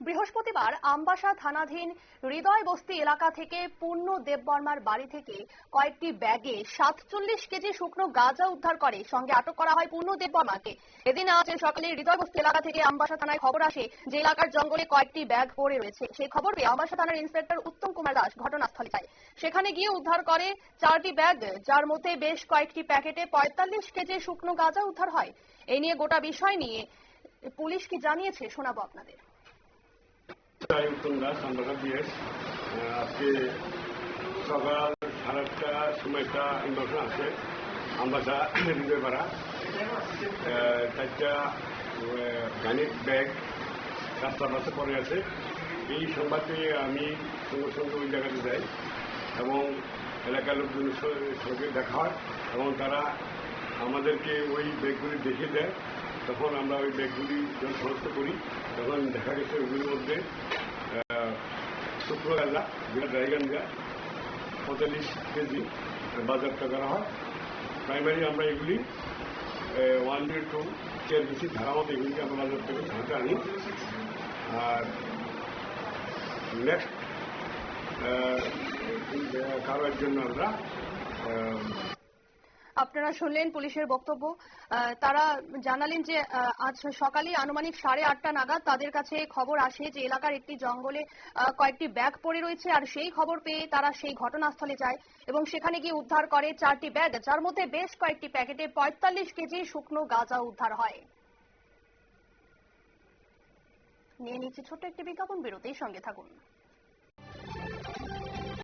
বৃহস্পতিবার আমবাসা থানাধীন হৃদয় বস্তি এলাকা থেকে পূর্ণ দেববর্মার বাড়ি থেকে কয়েকটি ব্যাগে সাতচল্লিশ কেজি শুকনো গাঁজা উদ্ধার করে সঙ্গে আটক করা হয় পূর্ণ দেববর্মাকে। এদিন আজ সকালে হৃদয় বস্তি এলাকা থেকে আমবাসা থানায় খবর আসে যে এলাকার জঙ্গলে কয়েকটি ব্যাগ পড়ে রয়েছে। সেই খবর পেয়ে আমবাসা থানার ইন্সপেক্টর উত্তম কুমার দাস ঘটনাস্থলে যায়। সেখানে গিয়ে উদ্ধার করে চারটি ব্যাগ, যার মধ্যে বেশ কয়েকটি প্যাকেটে পঁয়তাল্লিশ কেজি শুকনো গাঁজা উদ্ধার হয়। এই নিয়ে গোটা বিষয় নিয়ে পুলিশ কি জানিয়েছে শোনাবো আপনাদের। আমি উত্তম দাস আমবাসা বিএস আজকে সকাল সাড়ে আটটার সময় একটা ইনফরমেশন আছে আমবাসা হৃদয়পাড়া আহ, চারটা ব্যাগ রাস্তার পাশে পড়ে আছে। এই সংবাদ পেয়ে আমি সঙ্গে সঙ্গে ওই জায়গাতে যাই এবং এলাকার লোকজনের স- সঙ্গে দেখা হয় এবং তারা আমাদেরকে ওই ব্যাগগুলি দেখিয়ে দেয়। তখন আমরা ওই ব্যাগগুলি যখন শনাক্ত করি, তখন দেখা গেছে ওগুলির মধ্যে শুক্র গাঁজা যেটা ড্রাই গাঞ্জা পঁয়তাল্লিশ কেজি বাজারটা করা হয়। প্রাইমারি আমরা এগুলি ওয়ান জিরো টু কেএলবিসি ধারা মতো এগুলিকে আমরা বাজার থেকে ধারাতে আনি। আর নেক্সট কারোর জন্য আমরা আপনারা শুনলেন পুলিশের বক্তব্য। তারা জানালেন যে আজ সকালে আনুমানিক সাড়ে আটটা নাগাদ তাদের কাছে খবর আসে যে, এলাকার একটি জঙ্গলে কয়েকটি ব্যাগ পড়ে রয়েছে আর সেই খবর পেয়ে তারা সেই ঘটনাস্থলে যায় এবং সেখানে গিয়ে উদ্ধার করে চারটি ব্যাগ, যার মধ্যে বেশ কয়েকটি প্যাকেটে পঁয়তাল্লিশ কেজি শুকনো গাঁজা উদ্ধার হয়। নিয়ে নিচ্ছে ছোট্ট একটি বিজ্ঞাপন, বিরতির সঙ্গে থাকুন।